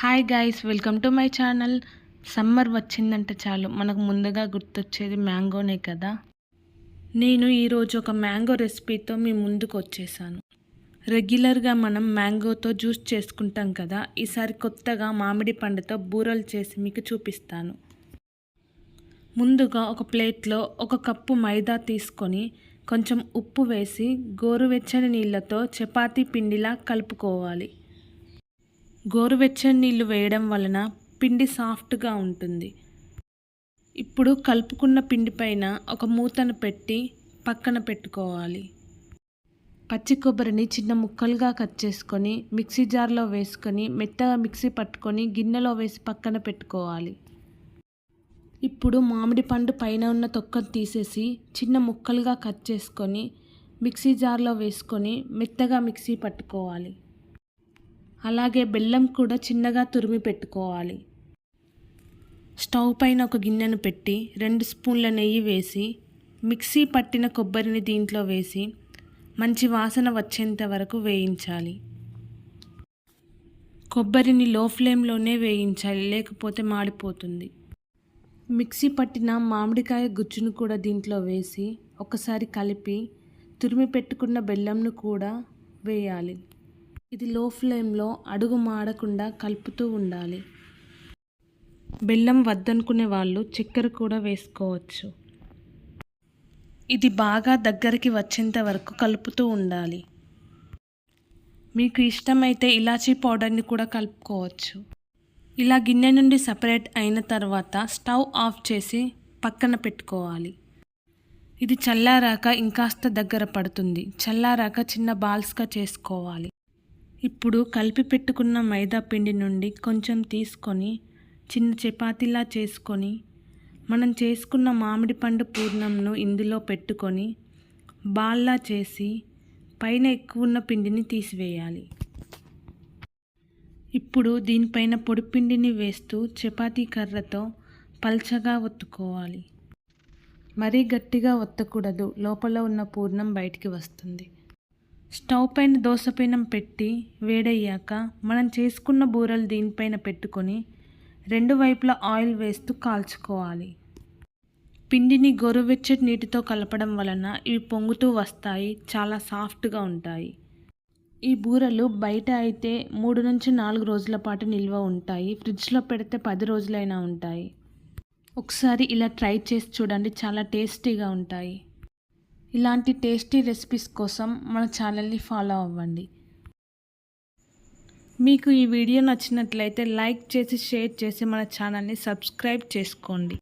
Hi guys welcome to my channel summer వచ్చిందంటే చాలు. మనకు ముందుగా గుర్తొచ్చేది మ్యాంగోనే కదా. నేను ఈరోజు ఒక మ్యాంగో రెసిపీతో మీ ముందుకు వచ్చేసాను. రెగ్యులర్గా మనం మ్యాంగోతో జ్యూస్ చేసుకుంటాం కదా. ఈసారి కొత్తగా మామిడి పండుతో బూరలు చేసి మీకు చూపిస్తాను. ముందుగా ఒక ప్లేట్లో ఒక కప్పు మైదా తీసుకొని కొంచెం ఉప్పు వేసి గోరువెచ్చని నీళ్ళతో చపాతీ పిండిలా కలుపుకోవాలి. గోరువెచ్చని నీళ్ళు వేయడం వలన పిండి సాఫ్ట్గా ఉంటుంది. ఇప్పుడు కలుపుకున్న పిండి పైన ఒక మూతను పెట్టి పక్కన పెట్టుకోవాలి. పచ్చి కొబ్బరిని చిన్న ముక్కలుగా కట్ చేసుకొని మిక్సీ జార్లో వేసుకొని మెత్తగా మిక్సీ పట్టుకొని గిన్నెలో వేసి పక్కన పెట్టుకోవాలి. ఇప్పుడు మామిడి పండు పైన ఉన్న తొక్కను తీసేసి చిన్న ముక్కలుగా కట్ చేసుకొని మిక్సీ జార్లో వేసుకొని మెత్తగా మిక్సీ పట్టుకోవాలి. అలాగే బెల్లం కూడా చిన్నగా తురిమి పెట్టుకోవాలి. స్టవ్ పైన ఒక గిన్నెను పెట్టి రెండు స్పూన్ల నెయ్యి వేసి మిక్సీ పట్టిన కొబ్బరిని దీంట్లో వేసి మంచి వాసన వచ్చేంత వరకు వేయించాలి. కొబ్బరిని లో ఫ్లేమ్లోనే వేయించాలి లేకపోతే మాడిపోతుంది. మిక్సీ పట్టిన మామిడికాయ గుజ్జును కూడా దీంట్లో వేసి ఒకసారి కలిపి తురిమి పెట్టుకున్న బెల్లంను కూడా వేయాలి. ఇది లో ఫ్లేమ్లో అడుగు మాడకుండా కలుపుతూ ఉండాలి. బెల్లం వద్దనుకునే వాళ్ళు చక్కెర కూడా వేసుకోవచ్చు. ఇది బాగా దగ్గరికి వచ్చేంత వరకు కలుపుతూ ఉండాలి. మీకు ఇష్టమైతే ఇలాచీ పౌడర్ని కూడా కలుపుకోవచ్చు. ఇలా గిన్నె నుండి సపరేట్ అయిన తర్వాత స్టవ్ ఆఫ్ చేసి పక్కన పెట్టుకోవాలి. ఇది చల్లారాక ఇంకాస్త దగ్గర పడుతుంది. చల్లారాక చిన్న బాల్స్గా చేసుకోవాలి. ఇప్పుడు కలిపి పెట్టుకున్న మైదా పిండి నుండి కొంచెం తీసుకొని చిన్న చపాతీలా చేసుకొని మనం చేసుకున్న మామిడి పండు పూర్ణంను ఇందులో పెట్టుకొని బాల్లా చేసి పైన ఎక్కువ ఉన్న పిండిని తీసివేయాలి. ఇప్పుడు దీనిపైన పొడిపిండిని వేస్తూ చపాతీ కర్రతో పల్చగా ఒత్తుకోవాలి. మరీ గట్టిగా ఒత్తకూడదు లోపల ఉన్న పూర్ణం బయటికి వస్తుంది. స్టవ్ పైన దోసపీనం పెట్టి వేడయ్యాక మనం చేసుకున్న బూరలు దీనిపైన పెట్టుకొని రెండు వైపులా ఆయిల్ వేస్తూ కాల్చుకోవాలి. పిండిని గోరువెచ్చటి నీటితో కలపడం వలన ఇవి పొంగుతూ వస్తాయి చాలా సాఫ్ట్గా ఉంటాయి. ఈ బూరలు బయట అయితే మూడు నుంచి నాలుగు రోజుల పాటు నిల్వ ఉంటాయి ఫ్రిడ్జ్లో పెడితే పది రోజులైనా ఉంటాయి. ఒకసారి ఇలా ట్రై చేసి చూడండి చాలా టేస్టీగా ఉంటాయి. ఇలాంటి టేస్టీ రెసిపీస్ కోసం మన ఛానల్ని ఫాలో అవ్వండి. మీకు ఈ వీడియో నచ్చినట్లయితే లైక్ చేసి షేర్ చేసి మన ఛానల్ని సబ్స్క్రైబ్ చేసుకోండి.